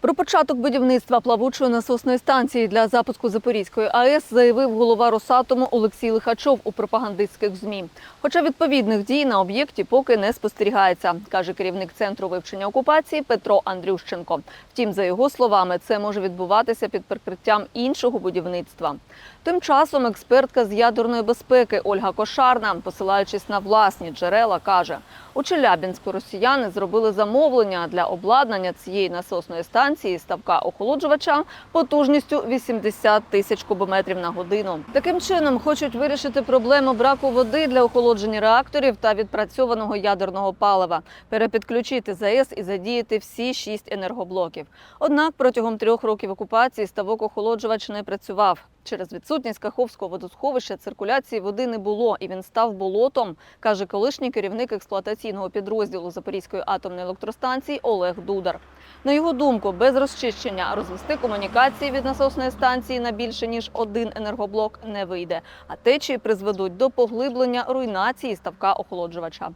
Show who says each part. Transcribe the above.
Speaker 1: Про початок будівництва плавучої насосної станції для запуску Запорізької АЕС заявив голова Росатому Олексій Лихачов у пропагандистських змі. Хоча відповідних дій на об'єкті поки не спостерігається, каже керівник центру вивчення окупації Петро Андрющенко. Втім, за його словами, це може відбуватися під прикриттям іншого будівництва. Тим часом експертка з ядерної безпеки Ольга Кошарна, посилаючись на власні джерела, каже: у Челябінську росіяни зробили замовлення для обладнання цієї насосної станції ставка охолоджувача потужністю 80 тисяч кубометрів на годину. Таким чином хочуть вирішити проблему браку води для охолодження реакторів та відпрацьованого ядерного палива, перепідключити ЗАЕС і задіяти всі шість енергоблоків. Однак протягом трьох років окупації ставок охолоджувач не працював. Через відсутність Каховського водосховища циркуляції води не було, і він став болотом, каже колишній керівник експлуатаційного підрозділу Запорізької атомної електростанції Олег Дудар. На його думку, без розчищення розвести комунікації від насосної станції на більше ніж один енергоблок не вийде, а течії призведуть до поглиблення руйнації ставка охолоджувача.